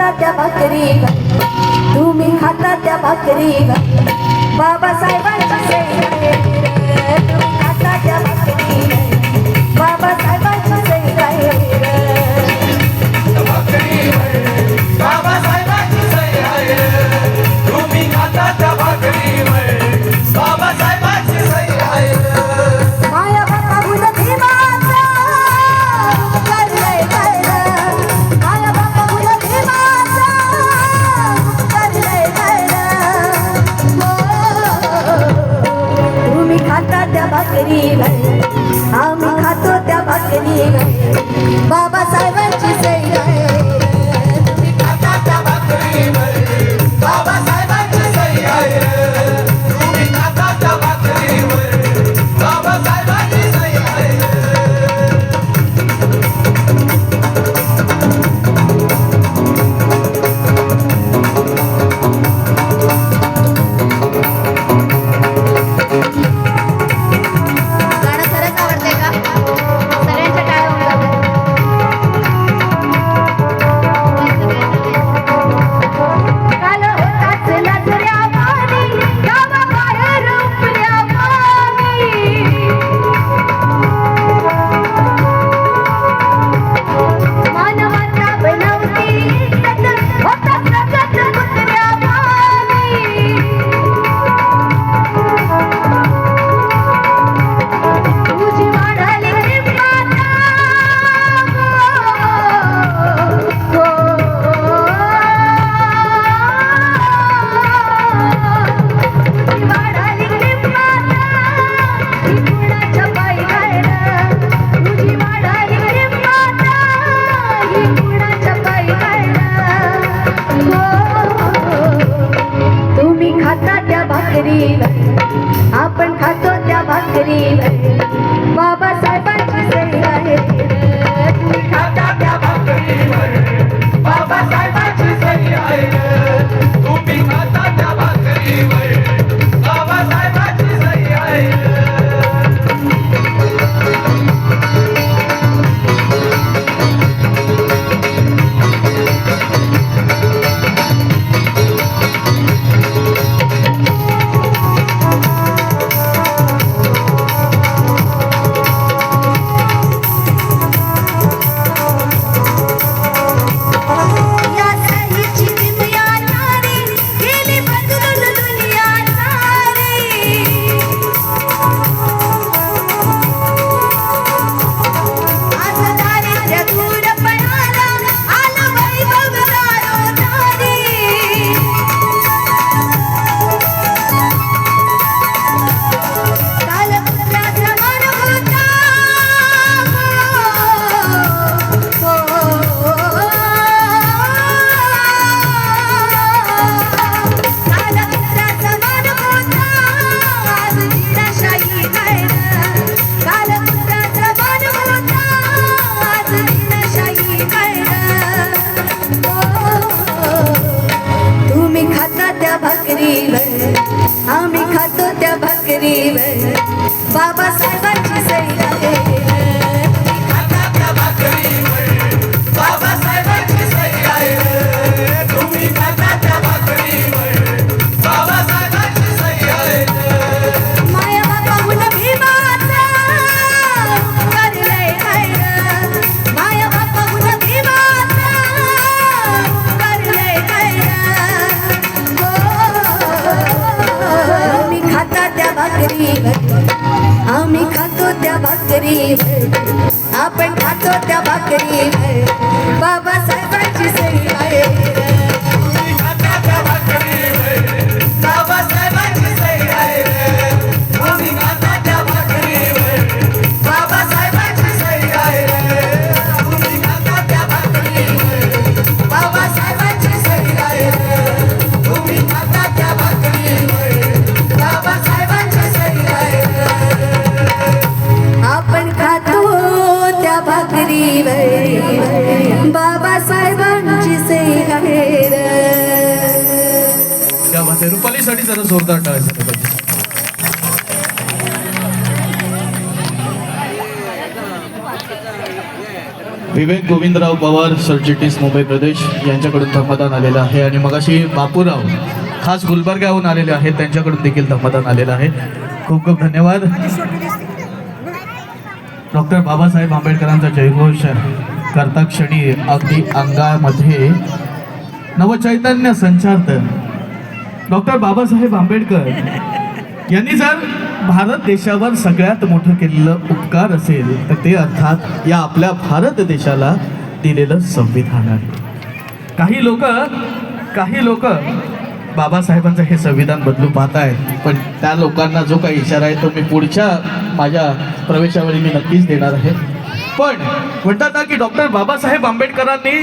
खाता त्या बकरी तुम्ही खाता त्या भाकरी बाबासाहेबांच्या भाकरी आम्ही खातो त्या भाकरी बाबासाहेबांची dream. आम्ही खातो त्या भाकरीवर. बाबा भाकरी. आपण खातो त्या भाकरी. बाबा दोन्हीसाठी जरा जोरदार टाळायचं पाहिजे. विवेक गोविंदराव पवार सरचिटणीस मुंबई प्रदेश यांच्याकडून धम्मदान आलेलं आहे आणि मगाशी बापूराव खास गुलबर्गाहून आलेले आहेत त्यांच्याकडून देखील धम्मदान आलेलं आहे. खूप खूप धन्यवाद. डॉक्टर बाबासाहेब आंबेडकरांचा जयघोष करता क्षणी अगदी अंगामध्ये नवचैतन्य संचार डॉक्टर बाबासाहेब आंबेडकर यांनी जर भारत देशावर सगळ्यात मोठं केलेलं उपकार असेल तर ते अर्थात या आपल्या भारत देशाला दिलेलं संविधान आहे. काही लोक काही लोक बाबासाहेबांचं हे संविधान बदलू पाहत आहेत पण त्या लोकांना जो काही इशारा आहे तो मी पुढच्या माझ्या प्रवेशावेळी मी नक्कीच देणार आहे. पण म्हणतात ना की डॉक्टर बाबासाहेब आंबेडकरांनी